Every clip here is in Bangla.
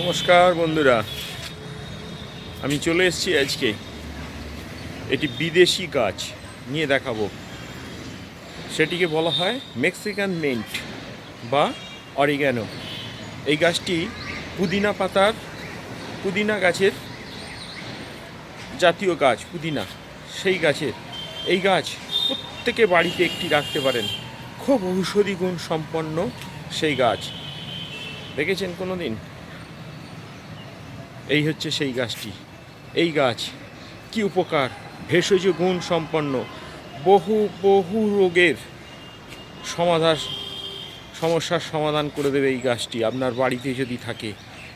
নমস্কার বন্ধুরা। আমি চলে এসেছি আজকে এটি বিদেশি গাছ নিয়ে দেখাবো। সেটিকে বলা হয় মেক্সিকান মেন্ট বা অরিগ্যানো এই গাছটি পুদিনা পাতার, পুদিনা গাছের জাতীয় গাছ, পুদিনা। সেই গাছের, এই গাছ প্রত্যেকে বাড়িতে একটি রাখতে পারেন। খুব ঔষধি গুণ সম্পন্ন সেই গাছ। দেখেছেন কোনো দিন এই হচ্ছে সেই গাছটি। এই গাছ কি উপকার? ভেষজ গুণ সম্পন্ন। বহু বহু রোগের সমাধান সমস্যার সমাধান করে দেবে এই গাছটি। আপনার বাড়িতে যদি থাকে,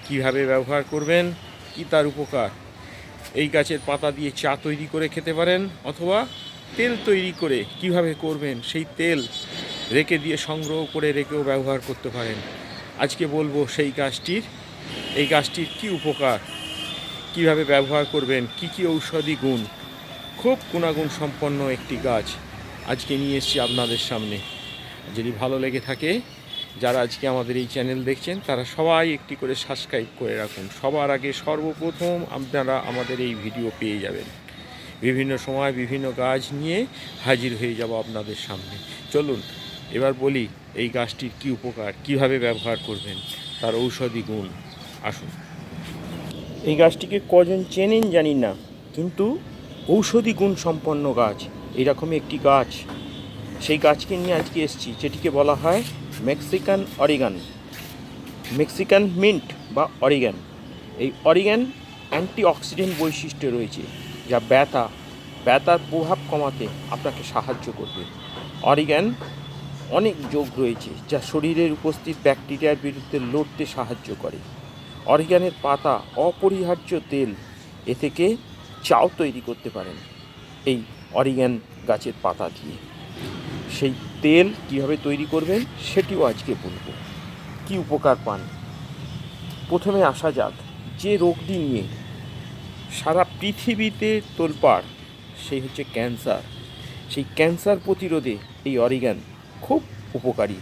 কীভাবে ব্যবহার করবেন? কি তার উপকার? এই গাছের পাতা দিয়ে চা তৈরি করে খেতে পারেন অথবা তেল তৈরি করে কীভাবে করবেন? সেই তেল রেখে দিয়ে সংগ্রহ করে রেখেও ব্যবহার করতে পারেন। আজকে বলব সেই গাছটির এই গাছটির কি উপকার? কীভাবে ব্যবহার করবেন? কি কি ঔষধি গুণ? খুব গুণাগুণ সম্পন্ন একটি গাছ আজকে নিয়ে এসেছি আপনাদের সামনে। যদি ভালো লেগে থাকে, যারা আজকে আমাদের এই চ্যানেল দেখছেন, তারা সবাই একটি করে সাবস্ক্রাইব করে রাখুন। সবার আগে সর্বপ্রথম আপনারা আমাদের এই ভিডিও পেয়ে যাবেন। বিভিন্ন সময় বিভিন্ন গাছ নিয়ে হাজির হয়ে যাব আপনাদের সামনে। চলুন, এবার বলি এই গাছটির কি উপকার? কীভাবে ব্যবহার করবেন? তার ঔষধি গুণ। আসুন। এই গাছটিকে কজন চেনেন জানি না, কিন্তু ঔষধি গুণ সম্পন্ন গাছ এইরকমই একটি গাছ। সেই গাছকে নিয়ে আজকে এসেছি, যেটিকে বলা হয় মেক্সিকান অরিগান। মেক্সিকান মিন্ট বা অরিগান। এই অরিগান অ্যান্টিঅক্সিডেন্ট বৈশিষ্ট্য রয়েছে, যা ব্যথা, ব্যথার প্রভাব কমাতে আপনাকে সাহায্য করবে। অরিগান অনেক যোগ রয়েছে, যা শরীরের উপস্থিত ব্যাকটেরিয়ার বিরুদ্ধে লড়তে সাহায্য করে। অরিগানের পাতা অপরিহার্য তেল, এ থেকে চাও তৈরি করতে পারেন এই অরিগান গাছের পাতা দিয়ে। সেই তেল কীভাবে তৈরি করবেন সেটিও আজকে বলব। কি উপকার পান? প্রথমে আসা যাক যে রোগটি নিয়ে। সারা পৃথিবীতে তোলপাড়, সেই হচ্ছে ক্যান্সার। সেই ক্যান্সার প্রতিরোধে এই অরিগান খুব উপকারী,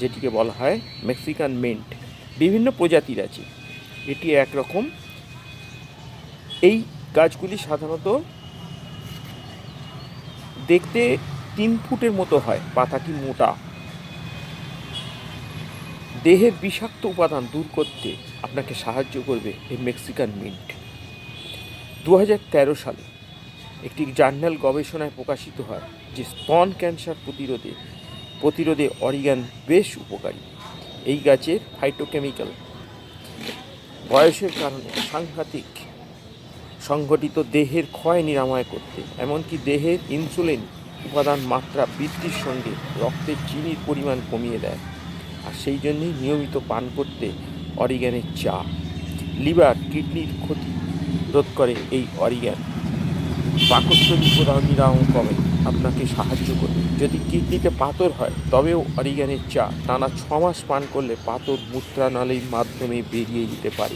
যেটিকে বলা হয় মেক্সিকান মেন্ট। বিভিন্ন প্রজাতির আছে। এটি একরকম। এই গাছগুলি সাধারণত দেখতে তিন ফুটের মতো হয়, পাতাটি মোটা। দেহের বিষাক্ত উপাদান দূর করতে আপনাকে সাহায্য করবে এই মেক্সিকান মিন্ট। দু হাজার তেরো সালে একটি জার্নাল গবেষণায় প্রকাশিত হয় যে স্তন ক্যান্সার প্রতিরোধে প্রতিরোধে অরিগান বেশ উপকারী। এই গাছের ফাইটোকেমিক্যাল বয়সের কারণে সাংঘাতিক সংঘটিত দেহের ক্ষয় নিরাময় করতে, এমনকি দেহের ইনসুলিন উপাদান মাত্রা বৃদ্ধির সঙ্গে রক্তের চিনির পরিমাণ কমিয়ে দেয়। আর সেই জন্যই নিয়মিত পান করতে অরিগ্যানের চা, লিভার, কিডনির ক্ষতি রোধ করে এই অরিগ্যান। পাকস্থলী প্রদাহ নিরাময় কমে। আপনাকে সাহায্য করবে। যদি কিডনিতে পাথর হয়, তবেও অরিগ্যানের চা, টানা ছ মাস পান করলে পাথর মূত্রানালীর মাধ্যমে বেরিয়ে যেতে পারে।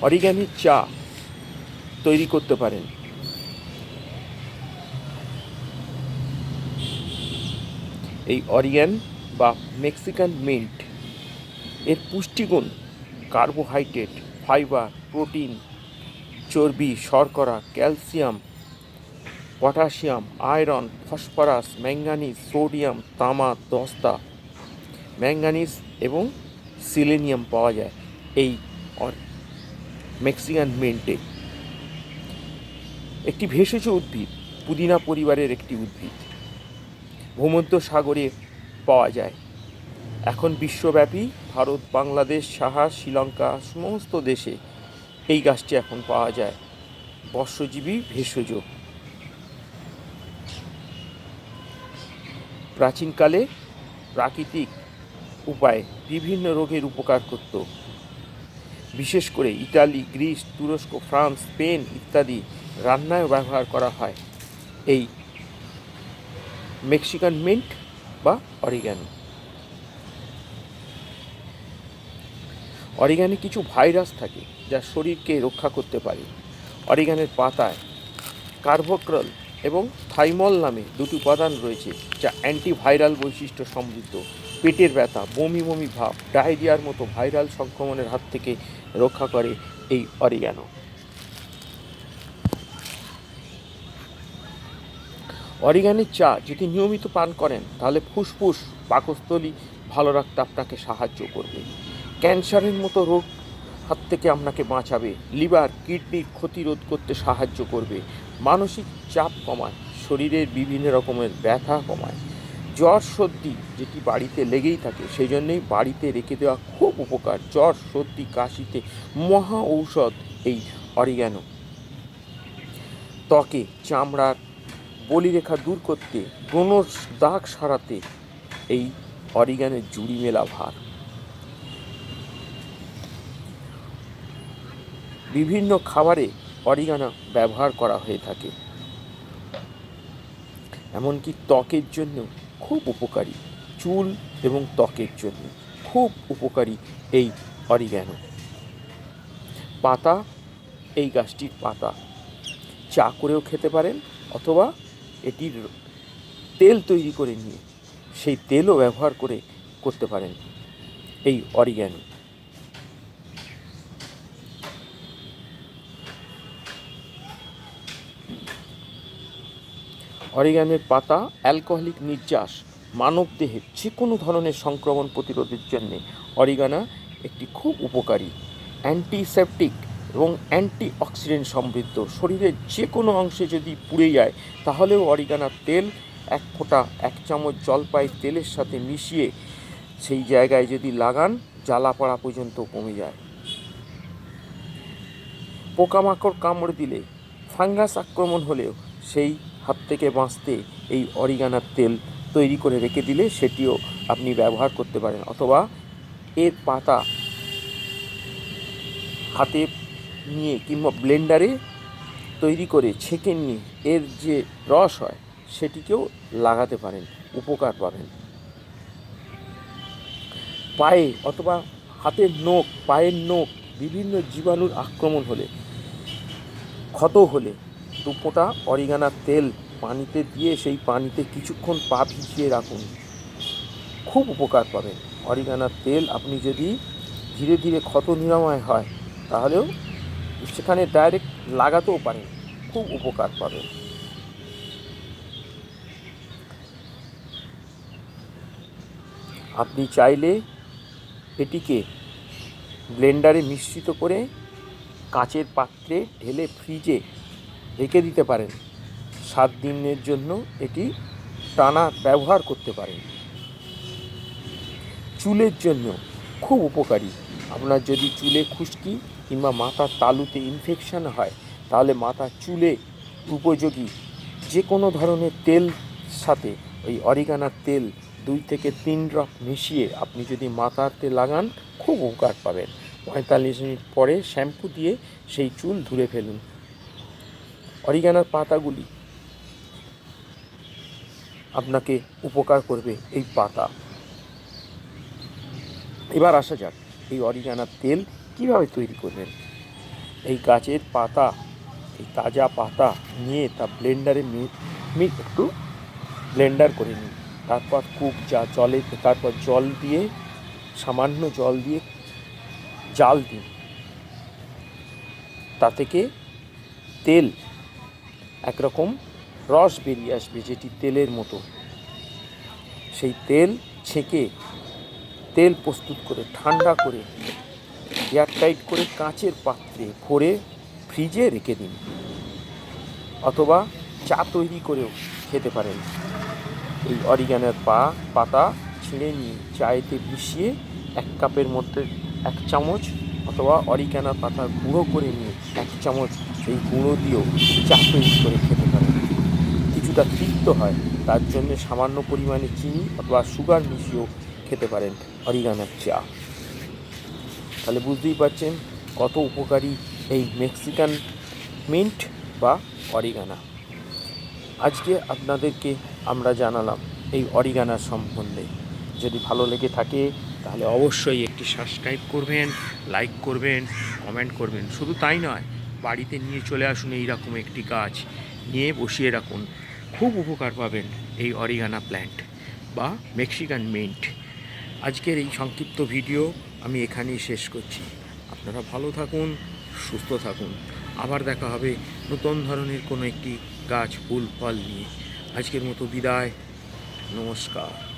অরিগ্যানের চা তৈরি করতে পারেন। এই অরিগ্যান বা মেক্সিকান মিন্ট এর পুষ্টিগুণ কার্বোহাইড্রেট, ফাইবার, প্রোটিন, চর্বি, শর্করা, calcium potassium, iron, phosphorus manganese sodium, তামা, দস্তা ম্যাঙ্গানিজ এবং সিলেনিয়াম পাওয়া যায় এই মেক্সিকান মিন্টে। একটি ভেষজ উদ্ভিদ, পুদিনা পরিবারের একটি উদ্ভিদ। ভূমধ্য সাগরে পাওয়া যায়। এখন বিশ্বব্যাপী ভারত, বাংলাদেশ, সাহা, শ্রীলঙ্কা, সমস্ত দেশে এই গাছটি এখন পাওয়া যায়। বর্ষজীবী ভেষজ। প্রাচীনকালে প্রাকৃতিক উপায়ে বিভিন্ন রোগের উপকার করত। বিশেষ করে ইটালি গ্রিস, তুরস্ক, ফ্রান্স, স্পেন ইত্যাদি রান্নায় ব্যবহার করা হয়। এই মেক্সিকান মিন্ট বা অরিগ্যানো। অরিগানে কিছু ভাইরাস থাকে যা শরীরকে রক্ষা করতে পারে। অরিগানের পাতায় কার্বোক্রল এবং থাইমল নামে দুটি উপাদান রয়েছে, যা অ্যান্টিভাইরাল বৈশিষ্ট্য সমৃদ্ধ। পেটের ব্যথা, বমি বমি ভাব, ডায়রিয়ার মতো ভাইরাল সংক্রমণের হাত থেকে রক্ষা করে এই অরিগ্যানো অরিগানের চা যদি নিয়মিত পান করেন, তাহলে ফুসফুস, পাকস্থলী ভালো রাখতে আপনাকে সাহায্য করবে। ক্যান্সারের মতো রোগ হাত থেকে আপনাকে বাঁচাবে। লিভার কিডনির ক্ষতি রোধ করতে সাহায্য করবে। মানসিক চাপ কমায় শরীরের বিভিন্ন রকমের ব্যথা কমায়। জ্বর সর্দি যেটি বাড়িতে লেগেই থাকে সেই জন্যেই বাড়িতে রেখে দেওয়া খুব উপকার। জ্বর, সর্দি, কাশিতে মহা ঔষধ এই অরিগ্যানো। ত্বকে চামড়ার বলিরেখা দূর করতে, ব্রণর দাগ সারাতে এই অরিগানের জুড়ি মেলা ভার। বিভিন্ন খাবারে অরিগানা ব্যবহার করা হয়ে থাকে। এমনকি ত্বকের জন্য খুব উপকারী। চুল এবং ত্বকের জন্য খুব উপকারী এই অরিগ্যানো। পাতা, এই গাছটির পাতা। চা করেও খেতে পারেন অথবা এটির তেল তৈরি করে নিয়ে সেই তেলও ব্যবহার করে করতে পারেন এই অরিগ্যানো। অরিগ্যানের পাতা অ্যালকোহলিক নির্যাস মানবদেহের যে কোনো ধরনের সংক্রমণ প্রতিরোধের জন্যে অরিগানা একটি খুব উপকারী অ্যান্টিসেপটিক এবং অ্যান্টি অক্সিডেন্ট সমৃদ্ধ। শরীরের যে কোনো অংশে যদি পুড়ে যায়, তাহলেও অরিগানার তেল, এক ফোঁটা, এক চামচ জলপাই তেলের সাথে মিশিয়ে সেই জায়গায় যদি লাগান জ্বালা পড়া পর্যন্ত কমে যায়। পোকামাকড় কামড় দিলে, ফাঙ্গাস আক্রমণ হলেও সেই হাত থেকে বাঁচতে এই অরিগানার তেল তৈরি করে রেখে দিলে সেটিও আপনি ব্যবহার করতে পারেন অথবা এর পাতা হাতে নিয়ে কিংবা ব্লেন্ডারে তৈরি করে ছেঁকে নিয়ে এর যে রস হয় সেটিকেও লাগাতে পারেন, উপকার পাবেন। পায়ে অথবা হাতের নখ, পায়ের নখ বিভিন্ন জীবাণুর আক্রমণ হলে, ক্ষত হলে দু ফোঁটা অরিগানার তেল পানিতে দিয়ে সেই পানিতে কিছুক্ষণ পা ভিজিয়ে রাখুন। খুব উপকার পাবেন। অরিগানার তেল আপনি যদি ধীরে ধীরে ক্ষত নিরাময় হয়, তাহলেও সেখানে ডাইরেক্ট লাগাতেও পারেন। খুব উপকার পাবেন। আপনি চাইলে এটিকে ব্লেন্ডারে মিশ্রিত করে কাচের পাত্রে ঢেলে ফ্রিজে রেখে দিতে পারেন। সাত দিনের জন্য এটি টানা ব্যবহার করতে পারেন। চুলের জন্য খুব উপকারী। আপনার যদি চুলে খুশকি কিংবা মাথার তালুতে ইনফেকশান হয়, তাহলে মাথার চুলে উপযোগী। যে কোনো ধরনের তেল সাথে ওই অরিগানার তেল দুই থেকে তিন ড্রপ মিশিয়ে আপনি যদি মাথাতে লাগান, খুব উপকার পাবেন। পঁয়তাল্লিশ মিনিট পরে শ্যাম্পু দিয়ে সেই চুল ধুয়ে ফেলুন। অরিগানার পাতাগুলি আপনাকে উপকার করবে এই পাতা। এবার আসা যাক, এই অরিগানার তেল কীভাবে তৈরি করবেন? এই গাছের পাতা, এই তাজা পাতা নিয়ে তা ব্লেন্ডারে একটু ব্লেন্ডার করে নিন। তারপর খুব যা জলে, তারপর জল দিয়ে, সামান্য জল দিয়ে জাল দিন। তা থেকে তেল একরকম রস বেরিয়ে আসবে যেটি তেলের মতো। সেই তেল ছেঁকে তেল প্রস্তুত করে ঠান্ডা করে এয়ারটাইট করে কাঁচের পাত্রে ভরে ফ্রিজে রেখে দিন অথবা চা তৈরি করেও খেতে পারেন। এই অরিগানের পা, পাতা ছিঁড়ে নিয়ে চায়েতে মিশিয়ে এক কাপের মধ্যে এক চামচ অথবা অরিগানা পাতা গুঁড়ো করে নিয়ে এক চামচ সেই গুঁড়ো দিয়েও চা তৈরি করে খেতে পারেন কিছুটা তিক্ত হয়, তার জন্য সামান্য পরিমাণে চিনি অথবা সুগার মিশিয়েও খেতে পারেন অরিগানার চা। তাহলে বুঝতেই পারছেন কত উপকারী এই মেক্সিকান মিন্ট বা অরিগানা আজকে আপনাদেরকে আমরা জানালাম এই অরিগানার সম্বন্ধে। যদি ভালো লেগে থাকে, তাহলে অবশ্যই একটি সাবস্ক্রাইব করবেন লাইক করবেন কমেন্ট করবেন। শুধু তাই নয় বাড়িতে নিয়ে চলে আসুন এইরকম একটি গাছ। নিয়ে বসিয়ে রাখুন। খুব উপকার পাবেন এই অরিগানা প্ল্যান্ট বা মেক্সিকান মিন্ট। আজকের এই সংক্ষিপ্ত ভিডিও আমি এখানেই শেষ করছি। আপনারা ভালো থাকুন, সুস্থ থাকুন। আবার দেখা হবে নতুন ধরনের কোনো একটি গাছ, ফুল, ফল নিয়ে। আজকের মতো বিদায়। নমস্কার।